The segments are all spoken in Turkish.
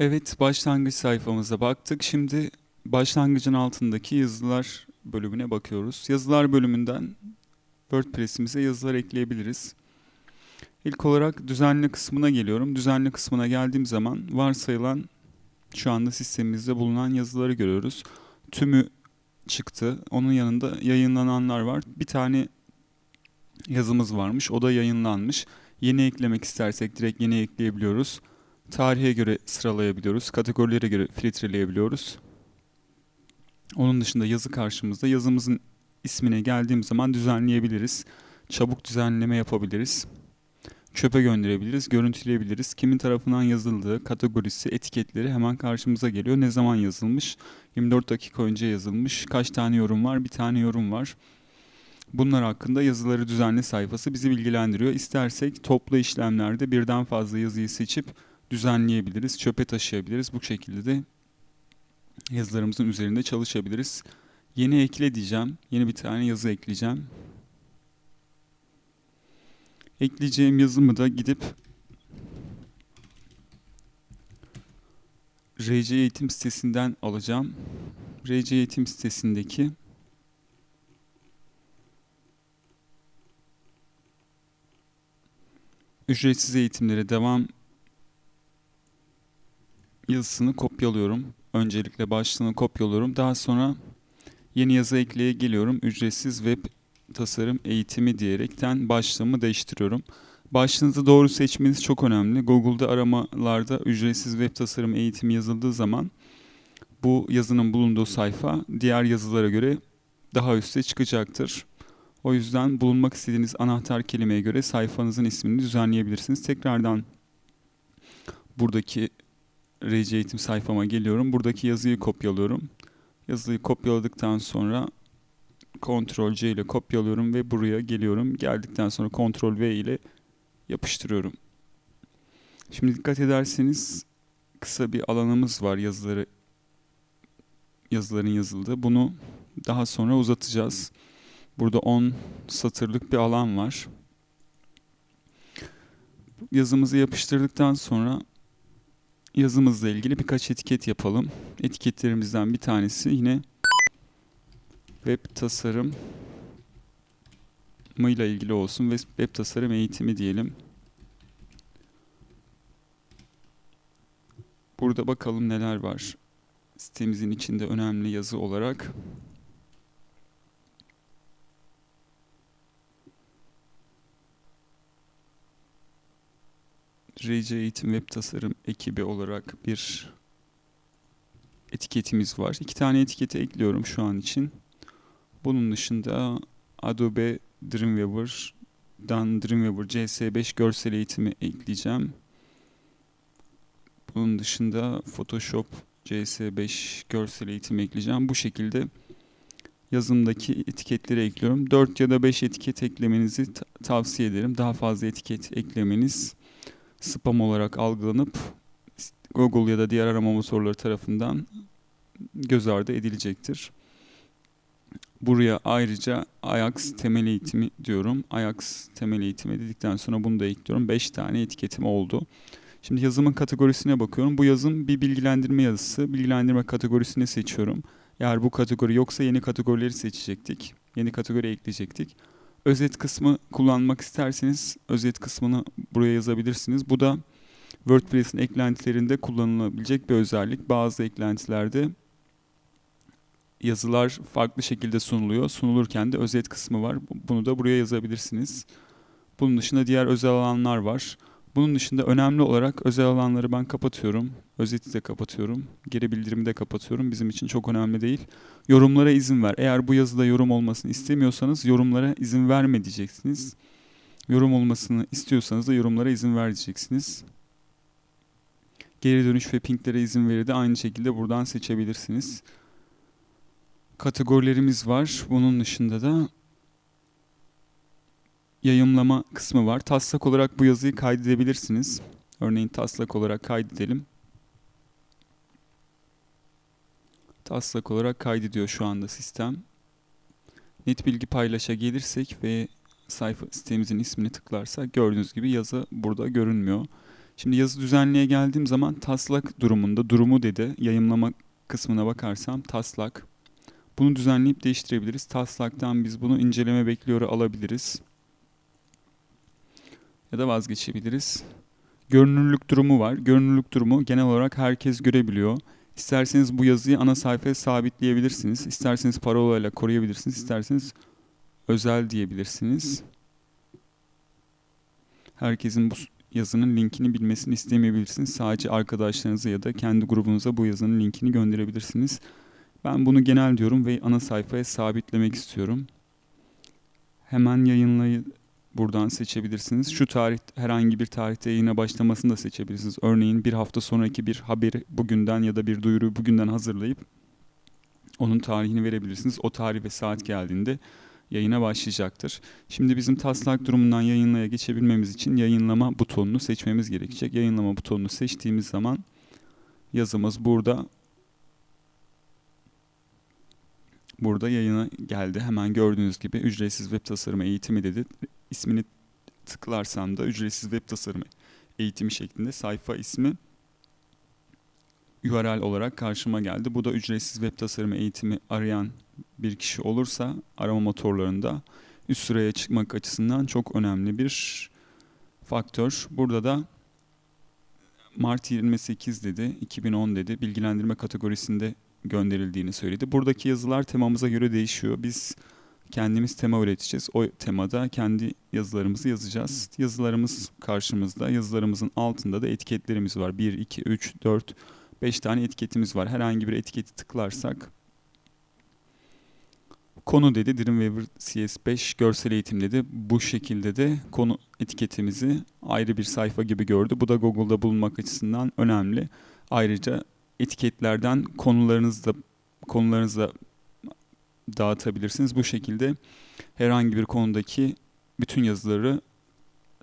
Evet, başlangıç sayfamıza baktık. Şimdi başlangıcın altındaki yazılar bölümüne bakıyoruz. Yazılar bölümünden WordPress'imize yazılar ekleyebiliriz. İlk olarak düzenli kısmına geliyorum. Düzenli kısmına geldiğim zaman varsayılan şu anda sistemimizde bulunan yazıları görüyoruz. Tümü çıktı. Onun yanında yayınlananlar var. Bir tane yazımız varmış. O da yayınlanmış. Yeni eklemek istersek direkt yeni ekleyebiliyoruz. Tarihe göre sıralayabiliyoruz. Kategorilere göre filtreleyebiliyoruz. Onun dışında yazı karşımızda. Yazımızın ismine geldiğim zaman düzenleyebiliriz. Çabuk düzenleme yapabiliriz. Çöpe gönderebiliriz, görüntüleyebiliriz. Kimin tarafından yazıldığı, kategorisi, etiketleri hemen karşımıza geliyor. Ne zaman yazılmış? 24 dakika önce yazılmış. Kaç tane yorum var? Bir tane yorum var. Bunlar hakkında yazıları düzenli sayfası bizi bilgilendiriyor. İstersek toplu işlemlerde birden fazla yazıyı seçip düzenleyebiliriz, çöpe taşıyabiliriz. Bu şekilde de yazılarımızın üzerinde çalışabiliriz. Yeni ekle diyeceğim. Yeni bir tane yazı ekleyeceğim. Ekleyeceğim yazımı da gidip RC eğitim sitesinden alacağım. RC eğitim sitesindeki ücretsiz eğitimlere devam yazısını kopyalıyorum. Öncelikle başlığını kopyalıyorum. Daha sonra yeni yazı ekleye geliyorum. Ücretsiz web tasarım eğitimi diyerekten başlığımı değiştiriyorum. Başlığınızı doğru seçmeniz çok önemli. Google'da aramalarda ücretsiz web tasarım eğitimi yazıldığı zaman bu yazının bulunduğu sayfa diğer yazılara göre daha üste çıkacaktır. O yüzden bulunmak istediğiniz anahtar kelimeye göre sayfanızın ismini düzenleyebilirsiniz. Tekrardan buradaki RC eğitim sayfama geliyorum. Buradaki yazıyı kopyalıyorum. Yazıyı kopyaladıktan sonra Ctrl C ile kopyalıyorum ve buraya geliyorum. Geldikten sonra Ctrl V ile yapıştırıyorum. Şimdi dikkat ederseniz kısa bir alanımız var yazıları yazıların yazıldığı. Bunu daha sonra uzatacağız. Burada 10 satırlık bir alan var. Yazımızı yapıştırdıktan sonra yazımızla ilgili birkaç etiket yapalım. Etiketlerimizden bir tanesi yine web tasarım ile ilgili olsun ve web tasarım eğitimi diyelim. Burada bakalım neler var. Sitemizin içinde önemli yazı olarak. RC Eğitim Web Tasarım ekibi olarak bir etiketimiz var. İki tane etiketi ekliyorum şu an için. Bunun dışında Adobe Dreamweaver'dan Dreamweaver CS5 görsel eğitimi ekleyeceğim. Bunun dışında Photoshop CS5 görsel eğitimi ekleyeceğim. Bu şekilde yazımdaki etiketleri ekliyorum. 4 ya da 5 etiket eklemenizi tavsiye ederim. Daha fazla etiket eklemeniz spam olarak algılanıp Google ya da diğer arama motorları tarafından göz ardı edilecektir. Buraya ayrıca Ajax temel eğitimi diyorum. Ajax temel eğitimi dedikten sonra bunu da ekliyorum. 5 tane etiketim oldu. Şimdi yazımın kategorisine bakıyorum. Bu yazım bir bilgilendirme yazısı. Bilgilendirme kategorisini seçiyorum. Eğer bu kategori yoksa yeni kategorileri seçecektik. Yeni kategori ekleyecektik. Özet kısmı kullanmak isterseniz özet kısmını buraya yazabilirsiniz. Bu da WordPress'in eklentilerinde kullanılabilecek bir özellik. Bazı eklentilerde yazılar farklı şekilde sunuluyor. Sunulurken de özet kısmı var. Bunu da buraya yazabilirsiniz. Bunun dışında diğer özel alanlar var. Bunun dışında önemli olarak özel alanları ben kapatıyorum. Özeti de kapatıyorum. Geri bildirimi de kapatıyorum. Bizim için çok önemli değil. Yorumlara izin ver. Eğer bu yazıda yorum olmasını istemiyorsanız yorumlara izin verme diyeceksiniz. Yorum olmasını istiyorsanız da yorumlara izin ver diyeceksiniz. Geri dönüş ve pinklere izin veri de aynı şekilde buradan seçebilirsiniz. Kategorilerimiz var. Bunun dışında da yayımlama kısmı var. Taslak olarak bu yazıyı kaydedebilirsiniz. Örneğin taslak olarak kaydedelim. Taslak olarak kaydediyor şu anda sistem. Net bilgi paylaşa gelirsek ve sayfa sitemizin ismini tıklarsak gördüğünüz gibi yazı burada görünmüyor. Şimdi yazı düzenliğe geldiğim zaman taslak durumunda durumu dedi. Yayımlama kısmına bakarsam taslak. Bunu düzenleyip değiştirebiliriz. Taslaktan biz bunu inceleme bekliyoru alabiliriz. Ya da vazgeçebiliriz. Görünürlük durumu var. Görünürlük durumu genel olarak herkes görebiliyor. İsterseniz bu yazıyı ana sayfaya sabitleyebilirsiniz. İsterseniz parolayla koruyabilirsiniz. İsterseniz özel diyebilirsiniz. Herkesin bu yazının linkini bilmesini istemeyebilirsiniz. Sadece arkadaşlarınıza ya da kendi grubunuza bu yazının linkini gönderebilirsiniz. Ben bunu genel diyorum ve ana sayfaya sabitlemek istiyorum. Hemen yayınlayı buradan seçebilirsiniz. Şu tarih herhangi bir tarihte yayına başlamasını da seçebilirsiniz. Örneğin bir hafta sonraki bir haberi bugünden ya da bir duyuruyu bugünden hazırlayıp onun tarihini verebilirsiniz. O tarih ve saat geldiğinde yayına başlayacaktır. Şimdi bizim taslak durumundan yayınlaya geçebilmemiz için yayınlama butonunu seçmemiz gerekecek. Yayınlama butonunu seçtiğimiz zaman yazımız burada burada yayına geldi. Hemen gördüğünüz gibi ücretsiz web tasarımı eğitimi dedi. İsmini tıklarsam da ücretsiz web tasarımı eğitimi şeklinde sayfa ismi URL olarak karşıma geldi. Bu da ücretsiz web tasarımı eğitimi arayan bir kişi olursa arama motorlarında üst sıraya çıkmak açısından çok önemli bir faktör. Burada da Mart 28 dedi, 2010 dedi, bilgilendirme kategorisinde gönderildiğini söyledi. Buradaki yazılar temamıza göre değişiyor. Biz kendimiz tema üreteceğiz. O temada kendi yazılarımızı yazacağız. Yazılarımız karşımızda. Yazılarımızın altında da etiketlerimiz var. 1, 2, 3, 4, 5 tane etiketimiz var. Herhangi bir etiketi tıklarsak konu dedi Dreamweaver CS5 görsel eğitim dedi. Bu şekilde de konu etiketimizi ayrı bir sayfa gibi gördü. Bu da Google'da bulunmak açısından önemli. Ayrıca etiketlerden konularınızda konularınızda dağıtabilirsiniz. Bu şekilde herhangi bir konudaki bütün yazıları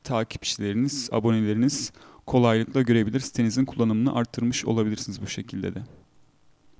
takipçileriniz, aboneleriniz kolaylıkla görebilir. Sitenizin kullanımını arttırmış olabilirsiniz bu şekilde de.